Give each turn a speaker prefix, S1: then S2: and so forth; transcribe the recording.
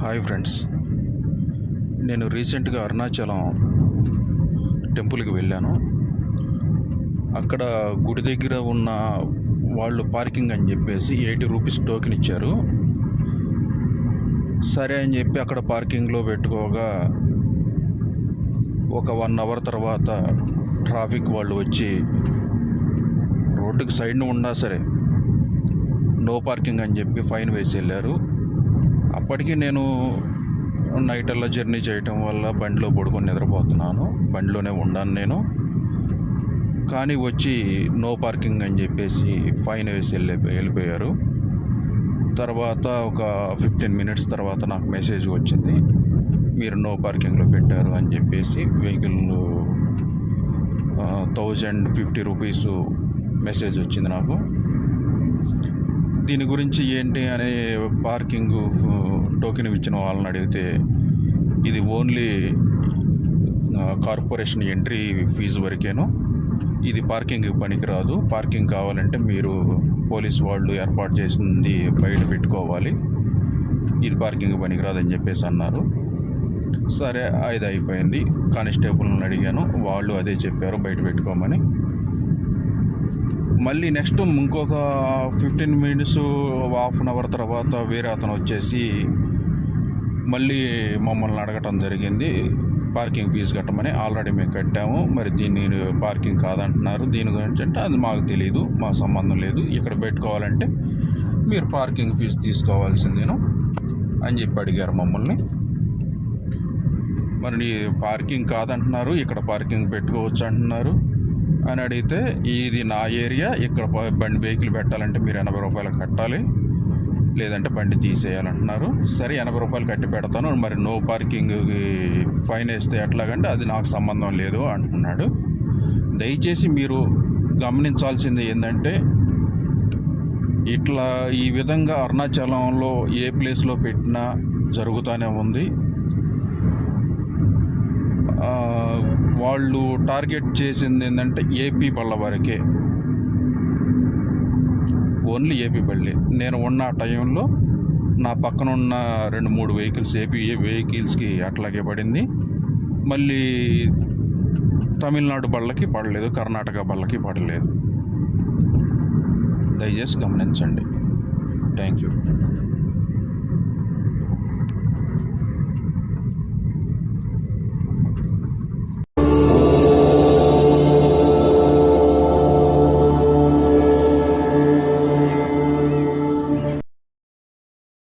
S1: Hi friends. నేను రీసెంట్గా అరుణాచలం టెంపుల్కి వెళ్ళాను. అక్కడ గుడి దగ్గర ఉన్న వాళ్ళు పార్కింగ్ అని చెప్పేసి ఎయిటీ రూపీస్ టోకెన్ ఇచ్చారు. సరే అని చెప్పి అక్కడ పార్కింగ్లో పెట్టుకోగా ఒక వన్ అవర్ తర్వాత ట్రాఫిక్ వాళ్ళు వచ్చి రోడ్డుకి సైడ్ను ఉన్నా సరే నో పార్కింగ్ అని చెప్పి ఫైన్ వేసి వెళ్ళారు. అప్పటికి నేను నైటల్లో జర్నీ చేయటం వల్ల బండిలో పడుకొని నిద్రపోతున్నాను. బండిలోనే ఉన్నాను నేను. కానీ వచ్చి నో పార్కింగ్ అని చెప్పేసి ఫైన్ వేసి వెళ్ళి వెళ్ళిపోయారు. తర్వాత ఒక ఫిఫ్టీన్ మినిట్స్ తర్వాత నాకు మెసేజ్ వచ్చింది. మీరు నో పార్కింగ్లో పెట్టారు అని చెప్పేసి vehicle thousand fifty rupees message వచ్చింది నాకు. దీని గురించి ఏంటి అనే పార్కింగ్ టోకెన్ ఇచ్చిన వాళ్ళని అడిగితే ఇది ఓన్లీ కార్పొరేషన్ ఎంట్రీ ఫీజు వరకేను. ఇది పార్కింగ్ పనికిరాదు. పార్కింగ్ కావాలంటే మీరు పోలీస్ వాళ్ళు ఏర్పాటు చేసింది బయట పెట్టుకోవాలి. ఇది పార్కింగ్ పనికిరాదు అని చెప్పేసి అన్నారు. సరే అది అయిపోయింది. కానిస్టేబుల్ని అడిగాను. వాళ్ళు అదే చెప్పారు బయట పెట్టుకోమని. మళ్ళీ నెక్స్ట్ ఇంకొక fifteen minutes half an hour తర్వాత వేరే అతను వచ్చేసి మళ్ళీ మమ్మల్ని అడగటం జరిగింది. పార్కింగ్ ఫీజు కట్టమని ఆల్రెడీ మేము కట్టాము. మరి దీన్ని పార్కింగ్ కాదంటున్నారు. దీని గురించి అంటే అది మాకు తెలియదు మా సంబంధం లేదు. ఇక్కడ పెట్టుకోవాలంటే మీరు పార్కింగ్ ఫీజు తీసుకోవాల్సిందేను అని చెప్పి అడిగారు మమ్మల్ని. మరి నీ పార్కింగ్ కాదంటున్నారు ఇక్కడ పార్కింగ్ పెట్టుకోవచ్చు అంటున్నారు. అని అడిగితే ఇది నా ఏరియా ఇక్కడ బండి వెహికల్ పెట్టాలంటే మీరు ఎనభై రూపాయలు కట్టాలి. లేదంటే బండి తీసేయాలంటున్నారు. సరే ఎనభై రూపాయలు కట్టి పెడతాను. మరి నో పార్కింగ్ ఫైన్ వేస్తే ఎట్లాగంటే అది నాకు సంబంధం లేదు అంటున్నాడు. దయచేసి మీరు గమనించాల్సింది ఏంటంటే ఇట్లా ఈ విధంగా అరుణాచలంలో ఏ ప్లేస్లో పెట్టినా జరుగుతూనే ఉంది. ఆ, వాళ్ళు టార్గెట్ చేసింది ఏంటంటే ఏపీ బళ్ళ వరకే. ఓన్లీ ఏపీ బళ్ళే నేను ఉన్న టైంలో నా పక్కన ఉన్న రెండు మూడు వెహికల్స్ ఏపీ వెహికల్స్కి అట్లాగే పడింది. మళ్ళీ తమిళనాడు బళ్ళకి పడలేదు కర్ణాటక బళ్ళకి పడలేదు. దయచేసి గమనించండి. Thank you.